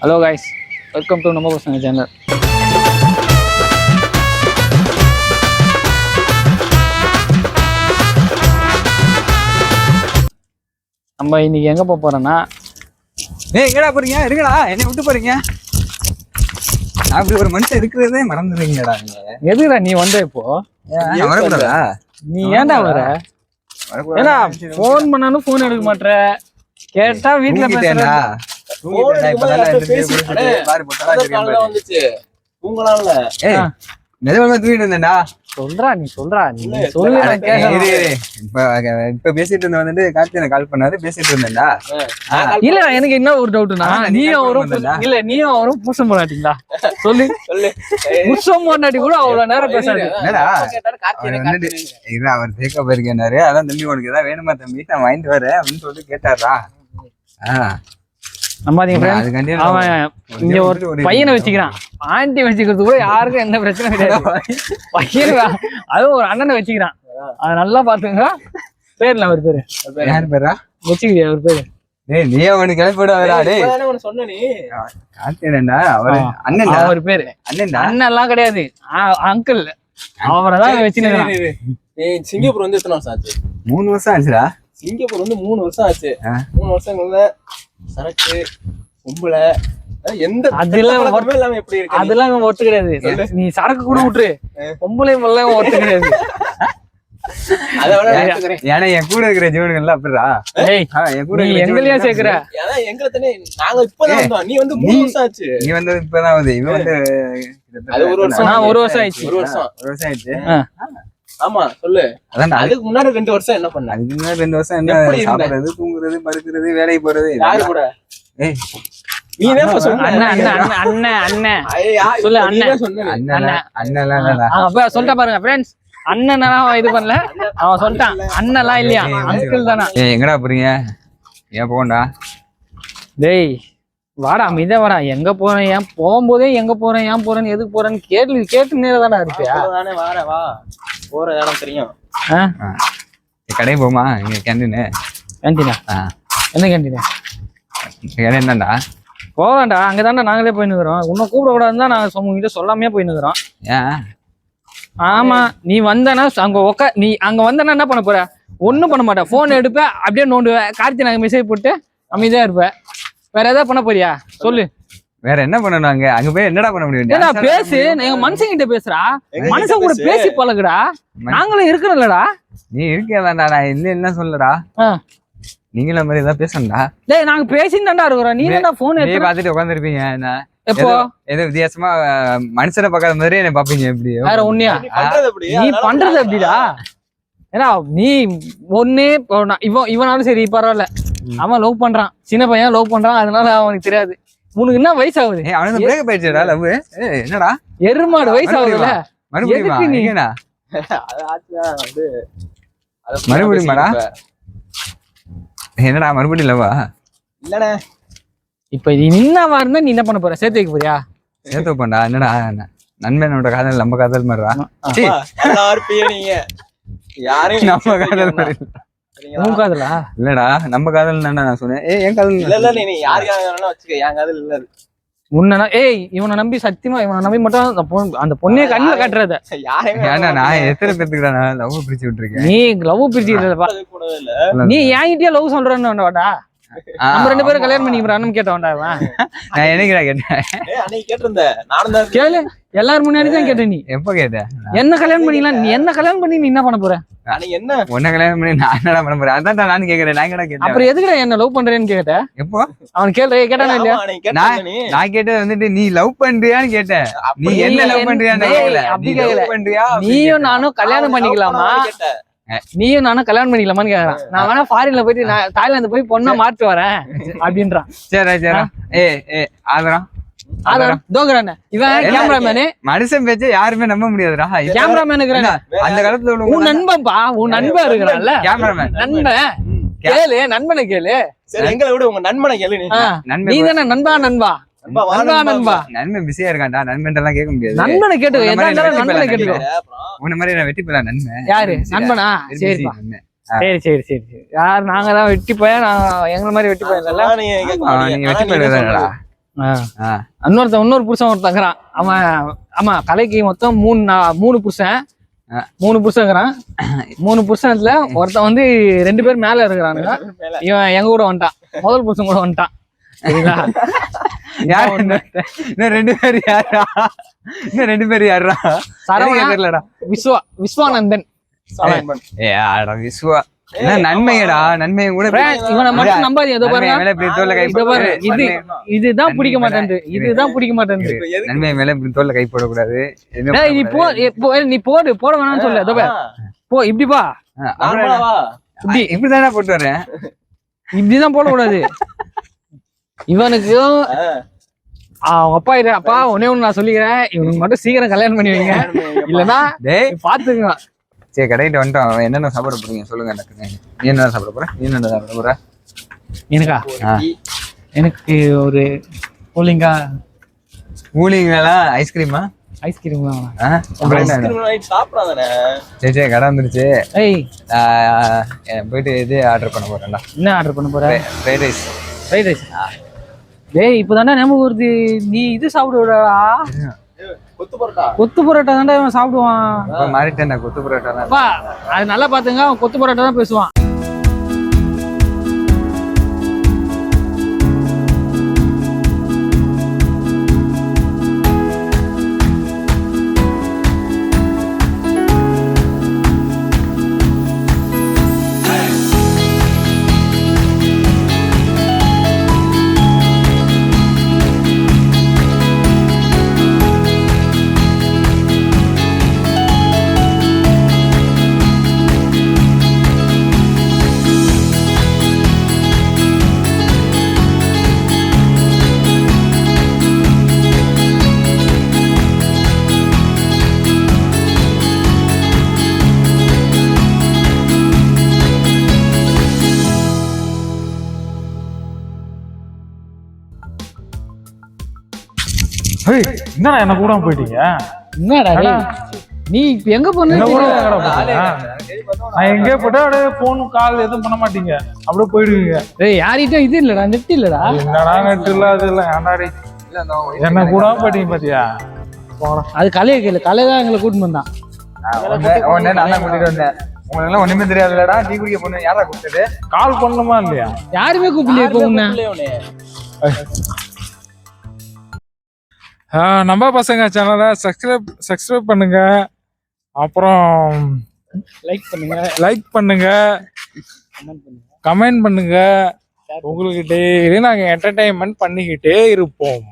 Hello guys welcome to நம்ம பசங்க channel நம்ம இன்னைக்கு எங்க போக போறோம்னா ஏய் எங்கடா போறீங்க? இருங்கடா. என்னை விட்டு போறீங்க? நான் இப்படி ஒரு மனுஷன் இருக்கிறதே மறந்துடுறீங்கடா நீங்க. எதுக்குடா நீ வந்த இப்போ? வரக்கூடாதா? நீ ஏன்டா வர? ஏன்னா ஃபோன் பண்ணாலும் ஃபோன் எடுக்க மாட்ற. கேட்டா வீட்ல தூங்கிட்டேன்டா. நிஜமாவே தூங்கிட்டு இருந்தேன்டா. சொல்றா நீ சொல்றா. நீ சொல்லு. இப்ப இப்ப பேசிட்டு இருந்த வந்துட்டு கார்த்தி எனக்கு கால் பண்ணாரு பேசிட்டு இருந்தேன்டா. இல்ல எனக்கு என்ன ஒரு டவுட்னா நீ அவரும். இல்ல நீயும் அவரும் புருஷன் போராட்டிங்களா சொல்லு. சொல்லு. புருஷன் போராட்டி கூட அவ்வளவு நேரம் பேசாது. கார்த்தி அவர் தேக்க போயிருக்கேன்னாரு அதான் தம்பி உனக்கு ஏதாவது வேணுமா தம்பி? நான் வாங்கிட்டு வரேன் அப்படின்னு சொல்லிட்டு கேட்டாரா ஆ, நம்பாதீங்க அவன் இங்க ஒரு பையனை வச்சுக்கிறான். ஆண்டி வச்சுக்கிறது கூட யாருக்கும் எந்த பிரச்சனையும் கிடையாது. பையன் அதுவும் ஒரு அண்ணனை வச்சுக்கிறான். அதை நல்லா பாத்துங்க பேர்ல அவர் பேரு? யார் பேரா? வச்சுக்கிறியா அவர் பேரு? டேய் நீ அவனுக்கு கிளப்பி விடாதடா டேய் கார்த்திகேயன்டா அவரு. அண்ணன்டா. அவர் பேரு. அண்ணன்டா? அண்ணன் எல்லாம் கிடையாது அங்கிள் அவரை தான் வச்சுருக்கான் சிங்கப்பூர் வந்து எத்தனை வருஷம் ஆச்சு? மூணு வருஷம் ஆச்சுடா. சிங்கப்பூர் வந்து மூணு வருஷம் ஆச்சு. மூணு வருஷங்கள்ல சரக்கு கும்பல எந்த அதெல்லாம் இல்லாம எப்படி இருக்கு? அதெல்லாம் இவன் ஒத்து கிடையாது நீ சரக்கு கூட விட்டுரு. பொம்பளை எல்லாம் ஒத்து கிடையாது. ஏன்னா என் கூட இருக்கிற அப்படிடா. ஆ, என் கூட எங்களையா சேர்க்கிற? ஏன்னா எங்களை தானே நாங்க இப்பதான் நீ வந்து மூணு வருஷம் ஆச்சு. நீ வந்து இப்பதான் ஆகுது. இவன் வந்து ஒரு வருஷம். நான் ஒரு வருஷம் ஆயிடுச்சு. ஒரு வருஷம். ஒரு வருஷம் ஆயிடுச்சு. ஆமா சொல்லு. அதான்டா அதுக்கு முன்னாடி ரெண்டு வருஷம் என்ன பண்ண? அதுக்கு முன்னாடி ரெண்டு வருஷம் என்ன? சாப்பிடுறது தூங்குறது படுக்கிறது வேலைக்கு போறது யாரு கூட? ஏய் நீ தான் இப்ப சொன்ன. அண்ணன் அண்ணன் சொல்லு, சொன்ன அப்ப சொல்லிட்டா பாருங்க ஃப்ரெண்ட்ஸ் இது பண்ணல. அவன் சொல்லிட்டான் அண்ணன்லாம் இல்லையா? அங்கிள் தானா? ஏய் எங்கடா போறீங்க? ஏன் போகண்டா டேய் வாடா அமைதியா வாடா. எங்க போறேன் ஏன் போகும்போதே எங்க போறேன் ஏன் போறேன்னு எதுக்கு போறேன்னு கேட்டு கேட்டு நேரம் தானே இருப்பியா? அவ்வளவுதானே வார வா. போற இடம் தெரியும். ஆ? கடைக்கு போமா? இங்க கேண்டீனு கேண்டீனா ஆ. என்ன கேண்டீனா கடை என்னடா? போகலாம்டா அங்கதான்டா நாங்களே போயின்னு இருக்கிறோம் உன்னை கூப்பிட கூடாதுன்னு தான் நாங்க உங்ககிட்ட சொல்லாமே போயின்னு இருக்கிறோம் ஏன்? ஆமா. நீ வந்தனா அங்க உக்கா நீ அங்க வந்தனா என்ன பண்ண போற? ஒண்ணும் பண்ண மாட்டேன் போன் எடுப்ப அப்படியே நோண்டுவேன் கார்த்தி நாங்க மெசேஜ் போட்டு அமைதியா இருப்ப. வேற ஏதாவது பண்ண போறியா? சொல்லு. வேற என்ன பண்ணணும் அங்க? அங்க போய் என்னடா பண்ண முடியும்? ஆட பேசு? எங்க மனுஷங்கிட்ட பேசுறா? எங்க மனுஷன் கூட கிட்ட பேசி பழகுடா. நாங்களும் இருக்கிறோம்லடா. நீ இருக்கேதான்டா நான் இல்ல என்ன சொல்லடா. நீங்கள மாதிரி ஏதாவது பேசணும்டா. டேய் நாங்க பேசின்னு இருக்கிறோம். நீ என்ன போன் நீ எடுத்து பாத்துட்டு உட்காந்துருப்பீங்க என்ன? எப்போ? ஏதோ வித்தியாசமா மனுஷனை பார்க்காத மாதிரி என்ன பாப்பீங்க எப்படி வேற ஒண்ணியா? நீ பண்றது அப்படி நீ அதனால பண்றது எப்படிடா? ஏன்னா நீ நான் இவன் இவனாலும் சரி பரவாயில்ல. அவன் லவ் பண்றான். சின்ன பையன் லவ் பண்றான். அதனால அவனுக்கு தெரியாது. உனக்கு என்ன வயசு ஆகுது அவனுக்கு பிரேக் ஆயிடுச்சுடா லவ். என்னடா? எருமாடு வயசு ஆகுதுல்ல மறுபடியுமா எதுக்கு நீ- மறுபடியுமாடா? பேசிட்டு என்னடா மறுபடியும் லவ்வா. இல்லண்ணே இப்ப நீ நின்னவா இருந்தா நீ என்ன பண்ண போற? சேர்த்து வைக்க போறியா? சேர்த்து வைப்பேன்டா என்னடா நண்பனோட காதல் நம்ம காதல் மாதிரிடா. யாரையும் நம்ம காதல் மாதிரி? உன் காதலா? இல்லடா நம்ம காதல் நான் சொன்னேன். ஏய் என் காதல் இல்ல இல்ல நீ நீ யார் யாரும் வச்சுக்க என் காதல் இல்ல அது. உன்னை ந- ஏய் இவனை நம்பி சத்தியமா இவனை நம்பி மட்டும் அந்த பொண்ணு அந்த பொண்ணைய கண்ணுல கட்டுறத. ஏன்டா நான் எத்தனை பேத்துக்குடா நான் லவ் பிரிச்சு விட்டுருக்கேன்? நீ லவ் இல்ல. நீ என்கிட்டயே லவ் சொல்றேன்னு வேண்டாடா நம்ம ரெண்டு பேரும் கல்யாணம் அவன் நான் என்னைக்குடா கேட்டேன்? ஏய் அன்னைக்கு கேட்டிருந்தேன் நானும் தான் கேளு. எல்லாரும் முன்னாடி தான் கேட்ட நீ. எப்போ கேட்டேன் என்ன கல்யாணம் பண்ணிக்கலாம்? நீ என்ன கல்யாணம் பண்ணி நீ என்ன பண்ண போற? என்ன? உன்னை கல்யாணம் பண்ணி நான் என்னடா பண்ண போறேன்? அதான் நானும் கேட்கறேன் நான் கேட்டேன்? அப்புறம் எதுக்குடா என்ன லவ் பண்றேன்னு கேட்ட? எப்போ? அவன் கேள்ற கேட்டானா இல்லையா? ஆமா, அன்னைக்கு கேட்டிருந்த நீ நான் கேட்டது வந்துட்டு நீ லவ் பண்றியான்னு கேட்டேன். நீ என்ன லவ் பண்றியான்னு டேய், கேட்கல அப்படி பண்றியா? நீயும் நானும் கல்யாணம் பண்ணிக்கலாமா. நீயும் நானும் கல்யாணம் பண்ணிக்கலாமான்னு கேக்குறான். நான் வேணா ஃபாரின்ல போயிட்டு நான் தாய்லாந்து போய் பொண்ணா மாட்டு வரேன் அப்படின்றான். சரி சரி ஏ ஏ ஆதரம்? கேமராமேனு மனுஷன் பேச்ச யாருமே நம்ப முடியாதுடா. கேமராமேனுக்குறானே அந்த காலத்துல உன் நண்பன்பா? உன் நண்பன் இருக்கிறான்ல. கேமராமேன் நண்பன். கேளு நண்பனை கேளு. சரி எங்களை விட உங்க நண்பனை கேளு நீ. தானே நண்பா நண்பா? நண்பன் பிஸியா இருக்கான்டா நண்பன் எல்லாம் கேட்க முடியாது. நண்பனை கேட்டுக்கோ நண்பனை கேட்டுக்கோ. அப்புறம் உன்ன மாதிரி நான் வெட்டி போயிடலாம் நண்பன். யாரு. நண்பனா. சரி சரி சரி சரி. யார் நாங்க தான் வெட்டி போயா நான் எங்களை மாதிரி வெட்டி போயிடல நீங்க வெட்டி. ஆ. இன்னொருத்தன் இன்னொரு புருஷன் ஒருத்தங்கிறான் அவன் ஆமா கலைக்கு மொத்தம் மூணு நா- மூணு புருஷன். மூணு புருஷங்கிறான் மூணு புருஷத்துல ஒருத்தன் வந்து ரெண்டு பேர் மேல இருக்கிறானுங்க. இவன் எங்க கூட வந்துட்டான். முதல் புருஷன் கூட வந்துட்டான். சரிங்களா? யார் இன்னும் ரெண்டு பேர் யாரா? இன்னும் ரெண்டு பேர் யாரா? சரவணா தெரியலடா விஸ்வா விஸ்வானந்தன். விஸ்வா. என்ன நன்மையடா நன்மையை கூட இவனை மட்டும் நம்பாதீங்க இதோ பாருங்க. இதோ பாரு இது இதுதான் பிடிக்க மாட்டேங்குது இதுதான் பிடிக்க எதுக்கு? நன்மை மேல இப்படி தோல்ல கை போடக்கூடாது. நீ போ நீ போடு போட வேணாம்னு சொல்லு போ இப்படி பா? இப்படி இப்படிதானே போட்டு வரேன் இப்படிதான் போடக்கூடாது. இவனுக்கு ஆ. அவங்க அப்பா இரு அப்பா ஒன்னே ஒண்ணு நான் சொல்லிக்கிறேன். இவனுக்கு மட்டும் சீக்கிரம் கல்யாணம் பண்ணி வைங்க. இல்லனா டேய். பாத்துங்க சரி கடைக்கிட்ட வந்துட்டோம். அவன் என்னென்ன சாப்பிட போறீங்க? சொல்லுங்க எனக்கு நீ என்ன சாப்பிட போற? நீ என்ன சாப்பிட போற? எனக்கா? ஆ. எனக்கு ஒரு கூலிங்கா கூலிங்கெல்லாம் ஐஸ்கிரீமா ஐஸ்கிரீம்? சரி சரி கடை வந்துருச்சு. போயிட்டு இது ஆர்டர் பண்ண போறேன்டா. என்ன ஆர்டர் பண்ண போற? ஃப்ரைட் ரைஸ் ஃப்ரைட் ரைஸ் டேய் இப்பதானே ஞாபகம் வருது. நீ இது சாப்பிடுவடா கொத்து பரோட்டா. கொத்து பரோட்டா தான்டா இவன் சாப்பிடுவான். மாறிட்டேன் கொத்து பரோட்டா அது நல்லா பாத்துங்க அவன் கொத்து பரோட்டா தான் பேசுவான். ஏய், என்னடா என்ன கூட போயிட்டீங்க? என்னடா டேய்? நீ இப்ப எங்க என்ன கூட போன? நான் எங்கே போட்டா அப்படியே போன் கால் எதுவும் பண்ண மாட்டீங்க. அப்படியே போயிடுவீங்க. டேய் யார்கிட்டயும் இது இல்லடா நெட் இல்லடா. என்னடா நெட் இல்ல அது இல்ல என்ன கூட போயிட்டீங்க பாத்தியா? அது கலையை கேளு கலை தான் எங்களை கூட்டிட்டு வந்தான். உடனே நான் கூட்டிட்டு வந்தேன். உங்களுக்கு எல்லாம் ஒண்ணுமே தெரியாதுலடா டீ குடிக்க பொண்ணு யாரா கூப்பிட்டது? கால் பண்ணணுமா இல்லையா? யாருமே கூப்பிடலையே இப்போ உன்ன. நம்ம பசங்க சேனலை சப்ஸ்கிரைப் சப்ஸ்கிரைப் பண்ணுங்க. அப்புறம் லைக் பண்ணுங்க. லைக் பண்ணுங்க. கமெண்ட் பண்ணுங்க. உங்களுக்கு டெய்லி நாங்கள் என்டர்டைன்மெண்ட் பண்ணிக்கிட்டே இருப்போம்.